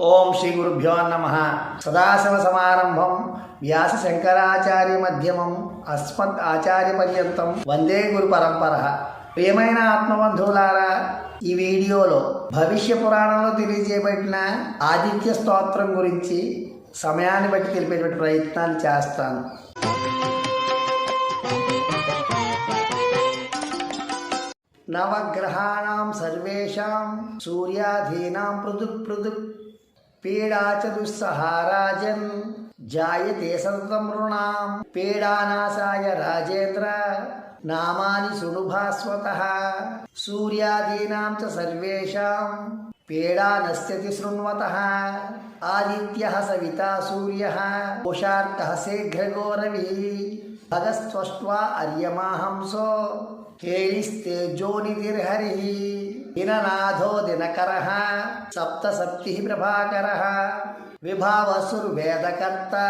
ఓం శ్రీ గురుభ్యో నమ. సదాశివ సమారంభం. వ్యాస శంకరాచార్య మధ్యమం. అస్మత్ ఆచార్య పర్యంతం. వందే గురు పరంపర. ప్రియమైన ఆత్మబంధువులారా ఈ వీడియోలో భవిష్య పురాణంలో తెలియజేయబడిన ఆదిత్య స్తోత్రం గురించి సమయాన్ని బట్టి తెలిపేటువంటి ప్రయత్నాలు చేస్తాను. నవగ్రహాణం సర్వేషాం సూర్యాధీనాం పృథుక్ పృథుక్ पीडा च दुस्सहाराजन् जायते सतमृण नृणां राजेन्द्र। नामानि सुनुभास्वतः। सूर्यादीनां च पीडा नश्यति शृण्वतः। आदि सविता सूर्य। कोशार्कः सेघ्रगोरविः ततस्त्वष्ट्वा अर्यमाहंसो। केलिस्तेजोनिधिर्हरिः दिननाथो दिनकरः। सप्तसप्तिः प्रभाकरः। विभावसुर्वेदकर्ता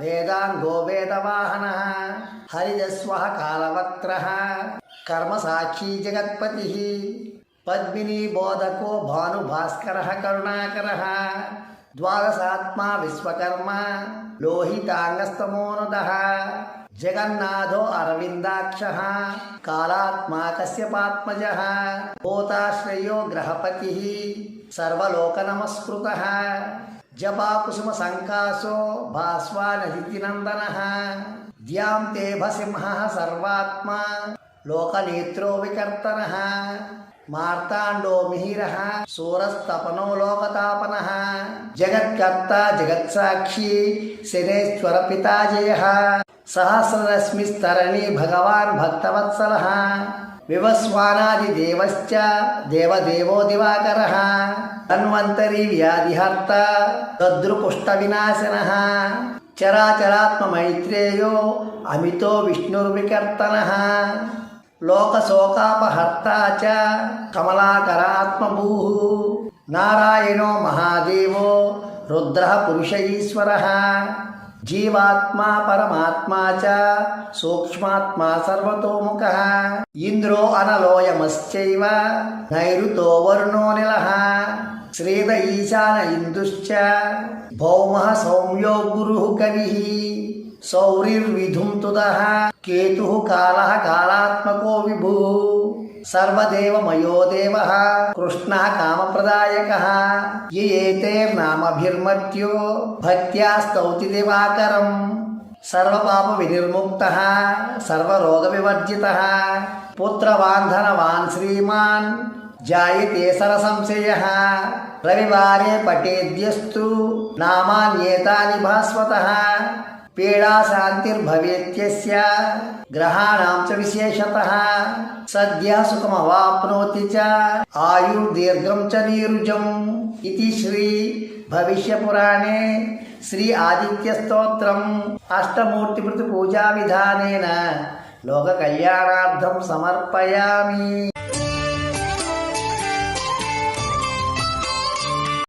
वेदाङ्गो वेदवाहनः। हरिजस्वः कालवक्त्रः कर्मसाक्षी जगत्पतिः। पद्मिनीबोधको भानुभास्करः करुणाकरः। द्वादशात्मा विश्वकर्मा। लोहिताङ्गस्तमोनुदः। जगन्नाथो अरविंदाक्ष कालात्मा कश्यपात्मजः भूताश्रयो ग्रहपतिः, सर्वलोकनमस्कृतः, जपाकुसुमसङ्कासो भास्वानदितिनन्दनः द्यां तेभसिंहः सर्वात्मा, लोकनेत्रो विकर्तन मार्तांडो मिहिरः, सूरस्तपनो लोकतापनः। जगत्कर्ता, जगत्साक्षी, शनेश्वर पिताजय सहस्ररश्मिस्तरणी भगवान् भक्तवत्सलः। विवस्वानादिदेवश्च देवदेवो दिवाकरः। तन्वन्तरी व्याधिहर्ता तद्रुपुष्टविनाशनः चराचरात्ममैत्रेयो, अमितो विष्णुर्विकर्तनः। లోకశోకాపహర్తాచ కమలాకరాత్మభూ నారాయణో మహాదేవో రుద్ర పురుష ఈశ్వర జీవాత్మా పరమాత్మా చ సూక్ష్మాత్మా సర్వతోముఖ ఇంద్రో అనలోయమశ్చైవ నైరుతో వరుణో నిల శ్రీద ఈశాన ఇందుశ్చ భౌమ సౌమ్యో గురు కవి सौरिर्विधुम् तुदः केतुः कालः कालात्मको विभुः सर्वदेवमयो देवः कृष्णः कामप्रदायकः ये एतेर्नामभिर्मत्यो भक्त्या स्तौति दिवाकरम् सर्वपापविनिर्मुक्तः सर्वरोगविवर्जितः पुत्रवान्धनवान् श्रीमान् जायते सरसंशयः रविवारे पठेद्यस्तु नामान्येतानि भास्वतः భాస్వత పీడా శాంతిర్భవేత్యస్య గ్రహాణాం చ విశేషతః సద్య సుఖమవాప్నోతి చ ఆయుర్దీర్ఘం చ నీరుజం ఇది శ్రీ భవిష్యపురాణే శ్రీ ఆదిత్య స్తోత్రం